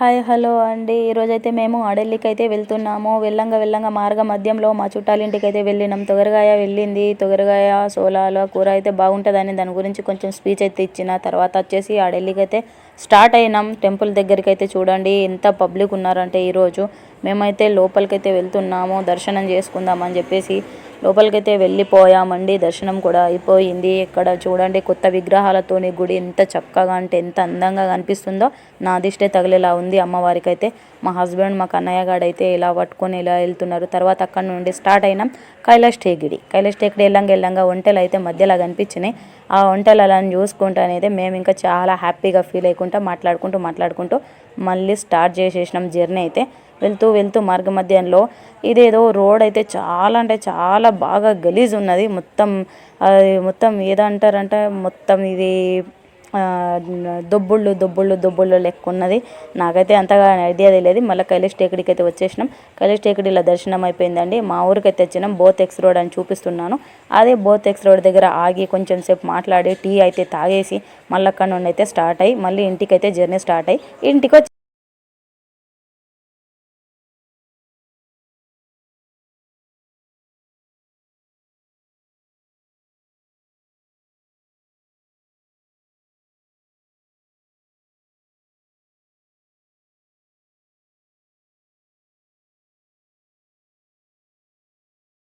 Hi hello అండి. ఈరోజైతే మేము అడెల్లికి అయితే వెళ్తున్నాము. వెళ్ళంగా వెళ్ళంగా మార్గ మధ్యంలో మా చుట్టాలింటికి అయితే వెళ్ళినాం. తొగరగాయ వెళ్ళింది. తొగరగాయ సోలాలో కూర అయితే బాగుంటుందని దాని గురించి కొంచెం స్పీచ్ అయితే ఇచ్చిన. తర్వాత వచ్చేసి అడెల్లికి అయితే స్టార్ట్ అయినాం. టెంపుల్ దగ్గరికి అయితే చూడండి. ఎంత పబ్లిక్ ఉన్నారంటే ఈరోజు. మేమైతే లోపలికైతే వెళ్తున్నాము. దర్శనం చేసుకుందామని చెప్పేసి లోపలికైతే వెళ్ళిపోయామండి. దర్శనం కూడా అయిపోయింది. ఇక్కడ చూడండి కొత్త విగ్రహాలతోని గుడి ఎంత చక్కగా అంటే ఎంత అందంగా కనిపిస్తుందో. నా దిష్టే తగిలేలా ఉంది అమ్మవారికి అయితే మా హస్బెండ్ మా కన్నయ్య గాడు అయితే ఇలా పట్టుకొని ఇలా వెళ్తున్నారు. తర్వాత అక్కడ నుండి స్టార్ట్ అయినాం కైలాష్ టేగిడి. కైలాష్ టేగిడి వెళ్ళంగా వెళ్ళంగా ఒంటెలు అయితే మధ్యలో కనిపించినాయి. ఆ ఒంటెలు అలా చూసుకుంటూ అనేది మేము ఇంకా చాలా హ్యాపీగా ఫీల్ అయ్యకుండా మాట్లాడుకుంటూ మాట్లాడుకుంటూ మళ్ళీ స్టార్ట్ చేసేసినాం జర్నీ అయితే. వెళ్తూ వెళ్తూ మార్గ మధ్యంలో ఇదేదో రోడ్ అయితే చాలా అంటే చాలా బాగా గలీజ్ ఉన్నది. మొత్తం అది మొత్తం ఏదంటారంటే మొత్తం ఇది దొబ్బుళ్ళు దొబ్బుళ్ళు దొబ్బుళ్ళు లెక్క ఉన్నది. నాకైతే అంతగా ఐడియా తెలియదు మళ్ళీ కైలాష్ టేకడికి అయితే వచ్చేసినాం. కైలాష్ టేకడిలో దర్శనం అయిపోయిందండి. మా ఊరికైతే వచ్చినాం. బోత్ ఎక్స్ రోడ్ అని చూపిస్తున్నాను. అదే బోత్ ఎక్స్ రోడ్ దగ్గర ఆగి కొంచెం సేపు మాట్లాడి టీ అయితే తాగేసి మళ్ళీ అక్కడ నుండి అయితే స్టార్ట్ అయ్యి మళ్ళీ ఇంటికి అయితే జర్నీ స్టార్ట్ అయ్యి ఇంటికి